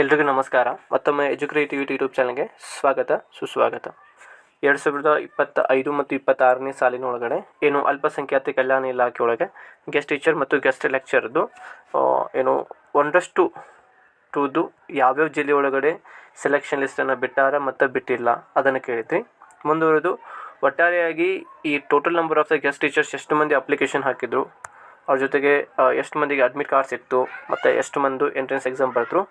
ಎಲ್ರಿಗೂ ನಮಸ್ಕಾರ. ಮತ್ತೊಮ್ಮೆ ಎಜುಕ್ರೇಟಿವಿಟಿ ಯೂಟ್ಯೂಬ್ ಚಾನಲ್ಗೆ ಸ್ವಾಗತ, ಸುಸ್ವಾಗತ. ಎರಡು ಸಾವಿರದ ಇಪ್ಪತ್ತ ಐದು ಮತ್ತು ಇಪ್ಪತ್ತಾರನೇ ಸಾಲಿನ ಒಳಗಡೆ ಏನು ಅಲ್ಪಸಂಖ್ಯಾತ ಕಲ್ಯಾಣ ಇಲಾಖೆ ಒಳಗೆ ಗೆಸ್ಟ್ ಟೀಚರ್ ಮತ್ತು ಗೆಸ್ಟ್ ಲೆಕ್ಚರ್ದು ಏನು ಒಂದಷ್ಟು ಟೂದು ಯಾವ್ಯಾವ ಜಿಲ್ಲೆ ಒಳಗಡೆ ಸೆಲೆಕ್ಷನ್ ಲಿಸ್ಟನ್ನು ಬಿಟ್ಟಾರ ಮತ್ತು ಬಿಟ್ಟಿಲ್ಲ ಅದನ್ನು ಕೇಳಿದ್ವಿ. ಮುಂದುವರೆದು ಒಟ್ಟಾರೆಯಾಗಿ ಈ total number of the guest teachers ಎಷ್ಟು ಮಂದಿ ಅಪ್ಲಿಕೇಶನ್ ಹಾಕಿದ್ರು ಅವ್ರ ಜೊತೆಗೆ ಎಷ್ಟು ಮಂದಿಗೆ ಅಡ್ಮಿಟ್ ಕಾರ್ಡ್ ಸಿಕ್ತು, ಮತ್ತು ಎಷ್ಟು ಮಂದಿ ಎಂಟ್ರೆನ್ಸ್ ಎಕ್ಸಾಮ್ ಬರೆದ್ರು,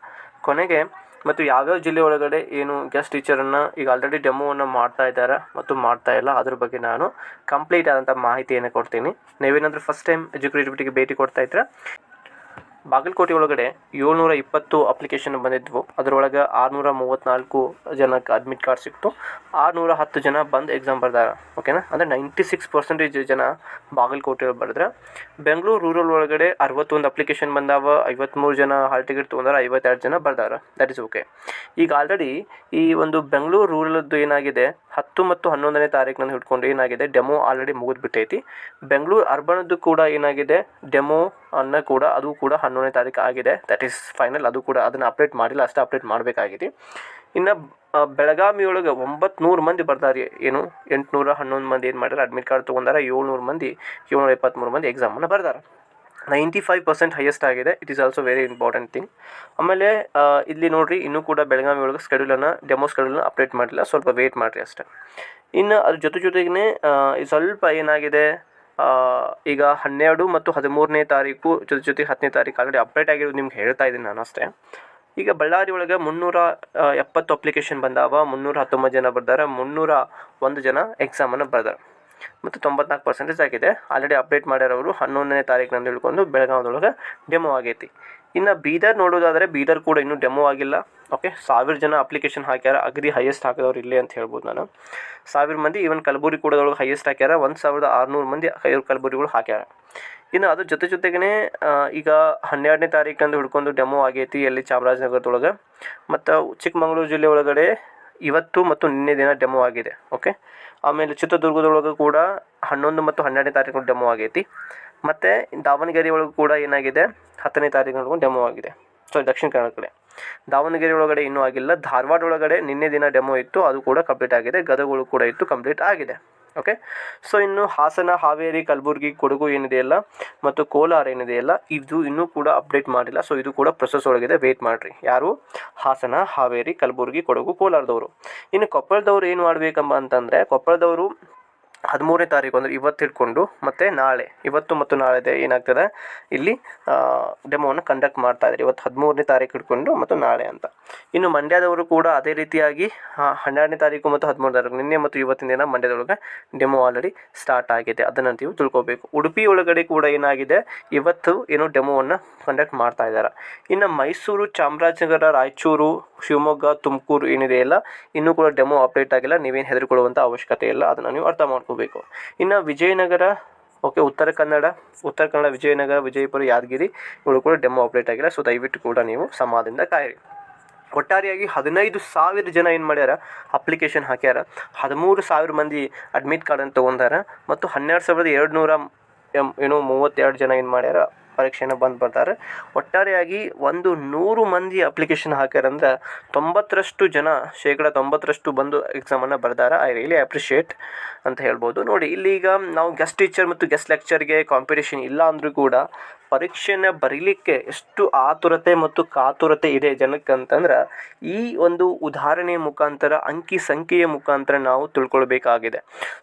ಕೊನೆಗೆ ಮತ್ತು ಯಾವ್ಯಾವ ಜಿಲ್ಲೆ ಒಳಗಡೆ ಏನು ಗೆಸ್ಟ್ ಟೀಚರನ್ನು ಈಗ ಆಲ್ರೆಡಿ ಡೆಮೋವನ್ನು ಮಾಡ್ತಾ ಇದ್ದಾರೆ ಮತ್ತು ಮಾಡ್ತಾ ಇಲ್ಲ, ಅದ್ರ ಬಗ್ಗೆ ನಾನು ಕಂಪ್ಲೀಟ್ ಆದಂಥ ಮಾಹಿತಿಯನ್ನು ಕೊಡ್ತೀನಿ. ನೀವೇನಾದರೂ ಫಸ್ಟ್ ಟೈಮ್ ಎಜುಕೇಟಿವಿಟಿಗೆ ಭೇಟಿ ಕೊಡ್ತಾ ಇದ್ರೆ? ಬಾಗಲಕೋಟೆ ಒಳಗಡೆ ಏಳ್ನೂರ ಇಪ್ಪತ್ತು ಅಪ್ಲಿಕೇಶನ್ ಬಂದಿದ್ವು. ಅದರೊಳಗೆ ಆರುನೂರ ಮೂವತ್ತ್ನಾಲ್ಕು ಜನಕ್ಕೆ ಅಡ್ಮಿಟ್ ಕಾರ್ಡ್ ಸಿಕ್ತು. ಆರುನೂರ ಹತ್ತು ಜನ ಬಂದು ಎಕ್ಸಾಮ್ ಬರ್ದಾರ ಓಕೆನಾ ಅಂದರೆ ನೈಂಟಿ ಸಿಕ್ಸ್ ಪರ್ಸೆಂಟೇಜ್ ಜನ ಬಾಗಲಕೋಟೆ ಬರೆದ್ರೆ. ಬೆಂಗಳೂರು ರೂರಲ್ ಒಳಗಡೆ ಅರವತ್ತೊಂದು ಅಪ್ಲಿಕೇಶನ್ ಬಂದಾವ ಐವತ್ತ್ಮೂರು ಜನ ಹಾಲ್ ಟಿಕೆಟ್ ತೊಗೊಂಡಾರ, ಐವತ್ತೆರಡು ಜನ ಬರ್ದಾರ. ದಟ್ ಇಸ್ ಓಕೆ ಈಗ ಆಲ್ರೆಡಿ ಈ ಒಂದು ಬೆಂಗಳೂರು ರೂರಲ್ದು ಏನಾಗಿದೆ ಹತ್ತು ಮತ್ತು ಹನ್ನೊಂದನೇ ತಾರೀಕಿನಲ್ಲಿ ಹಿಡ್ಕೊಂಡು ಏನಾಗಿದೆ? ಡೆಮೋ ಆಲ್ರೆಡಿ ಮುಗಿದ್ಬಿಟ್ಟೈತಿ. ಬೆಂಗಳೂರು ಅರ್ಬನದ್ದು ಕೂಡ ಏನಾಗಿದೆ? ಡೆಮೋ ಅನ್ನ ಕೂಡ ಅದು ಕೂಡ ಹನ್ನೊಂದನೇ ತಾರೀಕು ಆಗಿದೆ. ದಟ್ ಈಸ್ ಫೈನಲ್ ಅದು ಕೂಡ ಅದನ್ನು ಅಪ್ಡೇಟ್ ಮಾಡಿಲ್ಲ. ಅಷ್ಟೇ ಅಪ್ಡೇಟ್ ಮಾಡಬೇಕಾಗಿದೆ. ಇನ್ನು ಬೆಳಗಾವಿಯೊಳಗೆ ಒಂಬತ್ತು ನೂರು ಮಂದಿ ಬರ್ತಾರೆ ಏನು? ಎಂಟುನೂರ ಹನ್ನೊಂದು ಮಂದಿ ಏನು ಮಾಡ್ಯಾರ? ಅಡ್ಮಿಟ್ ಕಾರ್ಡ್ ತೊಗೊಂಡಾರ. ಏಳ್ನೂರು ಮಂದಿ, ಏಳ್ನೂರ ಇಪ್ಪತ್ತ್ಮೂರು ಮಂದಿ ಎಕ್ಸಾಮನ್ನು ಬರ್ದಾರ. ನೈಂಟಿ ಫೈವ್ ಪರ್ಸೆಂಟ್ ಹೈಯೆಸ್ಟ್ ಆಗಿದೆ. It is also very important thing ಆಮೇಲೆ ಇಲ್ಲಿ ನೋಡಿರಿ, ಇನ್ನೂ ಕೂಡ ಬೆಳಗಾವಿ ಒಳಗೆ ಸ್ಕೆಡ್ಯೂಲನ್ನು ಡೆಮೋ ಸ್ಕೆಡ್ಯೂಲನ್ನು ಅಪ್ಡೇಟ್ ಮಾಡಿಲ್ಲ. ಸ್ವಲ್ಪ ವೇಟ್ ಮಾಡಿರಿ ಅಷ್ಟೇ. ಇನ್ನು ಅದ್ರ ಜೊತೆ ಜೊತೆಗೆ ಸ್ವಲ್ಪ ಏನಾಗಿದೆ ಈಗ ಹನ್ನೆರಡು ಮತ್ತು ಹದಿಮೂರನೇ ತಾರೀಕು, ಜೊತೆ ಜೊತೆ ಹತ್ತನೇ ತಾರೀಕು ಆಲ್ರೆಡಿ ಅಪ್ಡೇಟ್ ಆಗಿರೋದು ನಿಮ್ಗೆ ಹೇಳ್ತಾ ಇದ್ದೀನಿ ನಾನು ಅಷ್ಟೇ. ಈಗ ಬಳ್ಳಾರಿ ಒಳಗೆ ಮುನ್ನೂರ ಎಪ್ಪತ್ತು ಅಪ್ಲಿಕೇಶನ್ ಬಂದಾವ. ಮುನ್ನೂರ ಹತ್ತೊಂಬತ್ತು ಜನ ಬರ್ದಾರೆ. ಮುನ್ನೂರ ಒಂದು ಜನ ಎಕ್ಸಾಮನ್ನು ಬರ್ದಾರೆ. ಮತ್ತು ತೊಂಬತ್ನಾಲ್ಕು ಪರ್ಸೆಂಟೇಜ್ ಆಗಿದೆ. ಆಲ್ರೆಡಿ ಅಪ್ಡೇಟ್ ಮಾಡ್ಯಾರವರು. ಹನ್ನೊಂದನೇ ತಾರೀಕಿನಂದು ಹಿಡ್ಕೊಂಡು ಬೆಳಗಾವದೊಳಗೆ ಡೆಮೋ ಆಗೈತಿ. ಇನ್ನು ಬೀದರ್ ನೋಡೋದಾದರೆ ಬೀದರ್ ಕೂಡ ಇನ್ನೂ ಡೆಮೋ ಆಗಿಲ್ಲ. ಓಕೆ ಸಾವಿರ ಜನ ಅಪ್ಲಿಕೇಶನ್ ಹಾಕ್ಯಾರ. ಅಗ್ರಿ ಹೈಯೆಸ್ಟ್ ಹಾಕಿದವ್ರು ಇಲ್ಲೇ ಅಂತ ಹೇಳ್ಬೋದು ನಾನು. ಸಾವಿರ ಮಂದಿ ಈವನ್ ಕಲಬುರಗಿ ಕೂಡ ಒಳಗೆ ಹೈಯೆಸ್ಟ್ ಹಾಕ್ಯಾರ. ಒಂದು ಸಾವಿರದ ಆರುನೂರು ಮಂದಿ ಕೈ- ಕಲಬುರಗಿಗಳು ಹಾಕ್ಯಾರ. ಇನ್ನು ಅದ್ರ ಜೊತೆ ಜೊತೆಗೇ ಈಗ ಹನ್ನೆರಡನೇ ತಾರೀಕಂದು ಹಿಡ್ಕೊಂಡು ಡೆಮೋ ಆಗೈತಿ ಎಲ್ಲಿ ಚಾಮರಾಜನಗರದೊಳಗೆ. ಮತ್ತು ಚಿಕ್ಕಮಗಳೂರು ಜಿಲ್ಲೆ ಒಳಗಡೆ ಇವತ್ತು ಮತ್ತು ನಿನ್ನೆ ದಿನ ಡೆಮೋ ಆಗಿದೆ. ಓಕೆ ಆಮೇಲೆ ಚಿತ್ರದುರ್ಗದೊಳಗೆ ಕೂಡ ಹನ್ನೊಂದು ಮತ್ತು ಹನ್ನೆರಡನೇ ತಾರೀಕು ಡೆಮೋ ಆಗೈತಿ. ಮತ್ತು ದಾವಣಗೆರೆ ಒಳಗೆ ಕೂಡ ಏನಾಗಿದೆ? ಹತ್ತನೇ ತಾರೀಕು ಡೆಮೋ ಆಗಿದೆ. ಸೊ ದಕ್ಷಿಣ ಕನ್ನಡ ಕಡೆ ದಾವಣಗೆರೆ ಒಳಗಡೆ ಇನ್ನೂ ಆಗಿಲ್ಲ. ಧಾರವಾಡ ಒಳಗಡೆ ನಿನ್ನೆ ದಿನ ಡೆಮೋ ಇತ್ತು. ಅದು ಕೂಡ ಕಂಪ್ಲೀಟ್ ಆಗಿದೆ. ಗದಗಳು ಕೂಡ ಇತ್ತು ಕಂಪ್ಲೀಟ್ ಆಗಿದೆ. ಓಕೆ ಸೊ ಇನ್ನು ಹಾಸನ, ಹಾವೇರಿ, ಕಲಬುರಗಿ, ಕೊಡಗು ಏನಿದೆಯಲ್ಲ ಮತ್ತು ಕೋಲಾರ ಏನಿದೆಯಲ್ಲ ಇದು ಇನ್ನೂ ಕೂಡ ಅಪ್ಡೇಟ್ ಮಾಡಿಲ್ಲ. ಸೊ ಇದು ಕೂಡ ಪ್ರೊಸೆಸ್ ಒಳಗಿದೆ. ವೇಟ್ ಮಾಡಿರಿ. ಯಾರು? ಹಾಸನ, ಹಾವೇರಿ, ಕಲಬುರಗಿ, ಕೊಡಗು, ಕೋಲಾರದವರು. ಇನ್ನು ಕೊಪ್ಪಳದವ್ರು ಏನು ಮಾಡಬೇಕಂಬ ಅಂತಂದರೆ ಕೊಪ್ಪಳದವರು ಹದಿಮೂರನೇ ತಾರೀಕು ಅಂದರೆ ಇವತ್ತು ಹಿಡ್ಕೊಂಡು ಮತ್ತು ನಾಳೆ, ಇವತ್ತು ಮತ್ತು ನಾಳೆ ಏನಾಗ್ತದೆ? ಇಲ್ಲಿ ಡೆಮೋವನ್ನು ಕಂಡಕ್ಟ್ ಮಾಡ್ತಾ ಇದ್ದಾರೆ. ಇವತ್ತು ಹದಿಮೂರನೇ ತಾರೀಕು ಹಿಡ್ಕೊಂಡು ಮತ್ತು ನಾಳೆ ಅಂತ. ಇನ್ನು ಮಂಡ್ಯದವರು ಕೂಡ ಅದೇ ರೀತಿಯಾಗಿ ಹನ್ನೆರಡನೇ ತಾರೀಕು ಮತ್ತು ಹದಿಮೂರು ತಾರೀಕು, ನಿನ್ನೆ ಮತ್ತು ಇವತ್ತಿನ ದಿನ ಮಂಡ್ಯದೊಳಗೆ ಡೆಮೋ ಆಲ್ರೆಡಿ ಸ್ಟಾರ್ಟ್ ಆಗಿದೆ. ಅದನ್ನು ನೀವು ತಿಳ್ಕೊಬೇಕು. ಉಡುಪಿ ಒಳಗಡೆ ಕೂಡ ಏನಾಗಿದೆ? ಇವತ್ತು ಏನು ಡೆಮೋವನ್ನು ಕಂಡಕ್ಟ್ ಮಾಡ್ತಾ ಇದ್ದಾರೆ. ಇನ್ನು ಮೈಸೂರು, ಚಾಮರಾಜನಗರ, ರಾಯಚೂರು, ಶಿವಮೊಗ್ಗ, ತುಮಕೂರು ಏನಿದೆಯಲ್ಲ ಇನ್ನೂ ಕೂಡ ಡೆಮೋ ಅಪ್ಡೇಟ್ ಆಗಿಲ್ಲ. ನೀವೇನು ಹೆದರಿಕೊಳ್ಳುವಂಥ ಅವಶ್ಯಕತೆ ಇಲ್ಲ. ಅದನ್ನು ನೀವು ಅರ್ಥ ಮಾಡ್ಕೋಬೇಕು ಇನ್ನು ವಿಜಯನಗರ ಓಕೆ ಉತ್ತರ ಕನ್ನಡ ಉತ್ತರ ಕನ್ನಡ, ವಿಜಯನಗರ, ವಿಜಯಪುರ, ಯಾದಗಿರಿ, ಇವಳು ಕೂಡ ಡೆಮೋ ಅಪ್ಡೇಟ್ ಆಗಿಲ್ಲ ಸೊ ದಯವಿಟ್ಟು ಕೂಡ ನೀವು ಸಮಾದಿಂದ ಕಾಯಿರಿ. ಒಟ್ಟಾರೆಯಾಗಿ ಹದಿನೈದು ಸಾವಿರ ಜನ ಏನು ಮಾಡ್ಯಾರ ಅಪ್ಲಿಕೇಶನ್ ಹಾಕ್ಯಾರ. ಹದಿಮೂರು ಸಾವಿರ ಮಂದಿ ಅಡ್ಮಿಟ್ ಕಾರ್ಡನ್ನು ತೊಗೊಂಡಾರ, ಮತ್ತು ಹನ್ನೆರಡು ಸಾವಿರದ ಎರಡು ನೂರ ಏನು ಮೂವತ್ತೆರಡು ಜನ ಏನು ಮಾಡ್ಯಾರ ಪರೀಕ್ಷೆನ ಬಂದು ಬರ್ತಾರೆ. ಒಟ್ಟಾರೆಯಾಗಿ ಒಂದು ನೂರು ಮಂದಿ ಅಪ್ಲಿಕೇಶನ್ ಹಾಕ್ಯಾರಂದ್ರೆ ತೊಂಬತ್ತರಷ್ಟು ಜನ, ಶೇಕಡ ತೊಂಬತ್ತರಷ್ಟು ಬಂದು ಎಕ್ಸಾಮನ್ನು ಬರ್ದಾರ. ಐ ರಿಯಲಿ ಅಪ್ರಿಷಿಯೇಟ್ ಅಂತ ಹೇಳ್ಬೋದು. ನೋಡಿ ಇಲ್ಲಿ ಈಗ ನಾವು ಗೆಸ್ಟ್ ಟೀಚರ್ ಮತ್ತು ಗೆಸ್ಟ್ ಲೆಕ್ಚರ್ಗೆ ಕಾಂಪಿಟೇಷನ್ ಇಲ್ಲ ಅಂದರೂ ಕೂಡ ಪರೀಕ್ಷೆನ ಬರೀಲಿಕ್ಕೆ ಎಷ್ಟು ಆತುರತೆ ಮತ್ತು ಕಾತುರತೆ ಇದೆ ಜನಕ್ಕೆ ಅಂತಂದ್ರೆ ಈ ಒಂದು ಉದಾಹರಣೆಯ ಮುಖಾಂತರ, ಅಂಕಿ ಸಂಖ್ಯೆಯ ಮುಖಾಂತರ ನಾವು ತಿಳ್ಕೊಳ್ಬೇಕಾಗಿದೆ.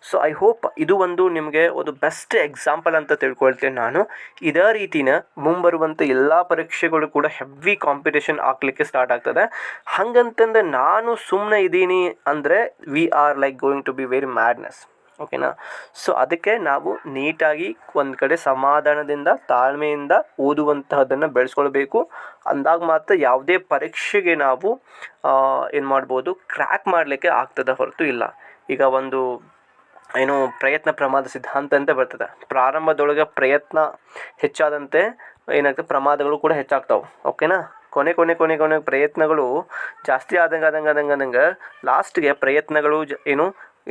ಸೊ ಐ ಹೋಪ್ ಇದು ಒಂದು ನಿಮಗೆ ಒಂದು ಬೆಸ್ಟ್ ಎಕ್ಸಾಂಪಲ್ ಅಂತ ತಿಳ್ಕೊಳ್ತೇನೆ ನಾನು. ಇದೇ ರೀತಿನ ಮುಂಬರುವಂಥ ಎಲ್ಲ ಪರೀಕ್ಷೆಗಳು ಕೂಡ ಹೆವಿ ಕಾಂಪಿಟೇಷನ್ ಆಗ್ಲಿಕ್ಕೆ ಸ್ಟಾರ್ಟ್ ಆಗ್ತದೆ. ಹಾಗಂತಂದ್ರೆ ನಾನು ಸುಮ್ಮನೆ ಇದ್ದೀನಿ ಅಂದರೆ we are like going to be very madness ಓಕೆನಾ ಸೊ ಅದಕ್ಕೆ ನಾವು ನೀಟಾಗಿ ಒಂದು ಕಡೆ ಸಮಾಧಾನದಿಂದ, ತಾಳ್ಮೆಯಿಂದ ಓದುವಂತಹದನ್ನು ಬೆಳೆಸ್ಕೊಳ್ಬೇಕು. ಅಂದಾಗ ಮಾತ್ರ ಯಾವುದೇ ಪರೀಕ್ಷೆಗೆ ನಾವು ಏನು ಮಾಡ್ಬೋದು ಕ್ರ್ಯಾಕ್ ಮಾಡಲಿಕ್ಕೆ ಆಗ್ತದೆ ಹೊರತು ಇಲ್ಲ. ಈಗ ಒಂದು ಏನು ಪ್ರಯತ್ನ ಪ್ರಮಾದ ಸಿದ್ಧಾಂತ ಅಂತ ಬರ್ತದೆ. ಪ್ರಾರಂಭದೊಳಗೆ ಪ್ರಯತ್ನ ಹೆಚ್ಚಾದಂತೆ ಏನಾಗ್ತದೆ, ಪ್ರಮಾದಗಳು ಕೂಡ ಹೆಚ್ಚಾಗ್ತಾವೆ. ಓಕೆನಾ ಕೊನೆ ಕೊನೆ ಕೊನೆ ಕೊನೆ ಪ್ರಯತ್ನಗಳು ಜಾಸ್ತಿ ಆದಂಗೆ ಆದಂಗೆ ಆದಂಗೆ ಆದಂಗೆ ಲಾಸ್ಟ್ಗೆ ಪ್ರಯತ್ನಗಳು ಜ, ಏನು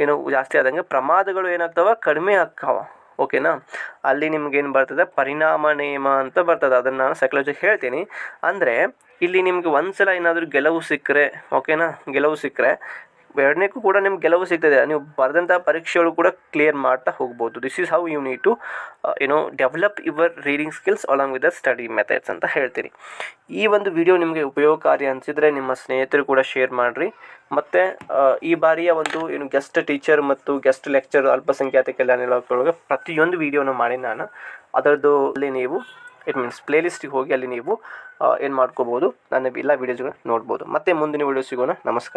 ಏನು ಜಾಸ್ತಿ ಆದಂಗೆ ಪ್ರಮಾದಗಳು ಏನಾಗ್ತಾವ? ಕಡಿಮೆ ಆಗ್ತಾವ. ಓಕೆನಾ ಅಲ್ಲಿ ನಿಮ್ಗೇನು ಬರ್ತದೆ? ಪರಿಣಾಮ ನಿಯಮ ಅಂತ ಬರ್ತದೆ. ಅದನ್ನು ನಾನು ಸೈಕಾಲಜಿ ಹೇಳ್ತೀನಿ. ಅಂದರೆ ಇಲ್ಲಿ ನಿಮ್ಗೆ ಒಂದು ಸಲ ಏನಾದರೂ ಗೆಲುವು ಸಿಕ್ಕರೆ ಓಕೆನಾ ಗೆಲುವು ಸಿಕ್ಕರೆ ಎರಡನೇಕ್ಕೂ ಕೂಡ ನಿಮ್ಗೆ ಗೆಲುವು ಸಿಗ್ತದೆ. ನೀವು ಬರೆದಂಥ ಪರೀಕ್ಷೆಗಳು ಕೂಡ ಕ್ಲಿಯರ್ ಮಾಡ್ತಾ ಹೋಗ್ಬೋದು. This is how you need to ಏನೋ develop your reading skills along with the study methods ಅಂತ ಹೇಳ್ತೀನಿ. ಈ ಒಂದು ವಿಡಿಯೋ ನಿಮಗೆ ಉಪಯೋಗಕಾರಿ ಅನಿಸಿದರೆ ನಿಮ್ಮ ಸ್ನೇಹಿತರು ಕೂಡ ಶೇರ್ ಮಾಡಿರಿ. ಮತ್ತು ಈ ಬಾರಿಯ ಒಂದು ಏನು ಗೆಸ್ಟ್ ಟೀಚರ್ ಮತ್ತು ಗೆಸ್ಟ್ ಲೆಕ್ಚರ್ ಅಲ್ಪಸಂಖ್ಯಾತ ಕಲ್ಯಾಣ ಇಲಾಖೆಯೊಳಗೆ ಪ್ರತಿಯೊಂದು ವಿಡಿಯೋನ ಮಾಡಿ ನಾನು. ಅದರದ್ದು ಅಲ್ಲಿ ನೀವು ಇಟ್ ಮೀನ್ಸ್ ಪ್ಲೇಲಿಸ್ಟಿಗೆ ಹೋಗಿ ಅಲ್ಲಿ ನೀವು ಏನು ಮಾಡ್ಕೋಬೋದು? ನನ್ನ ಎಲ್ಲ ವೀಡಿಯೋಸ್ಗಳನ್ನ ನೋಡ್ಬೋದು. ಮತ್ತೆ ಮುಂದಿನ ವಿಡಿಯೋ ಸಿಗೋಣ. ನಮಸ್ಕಾರ.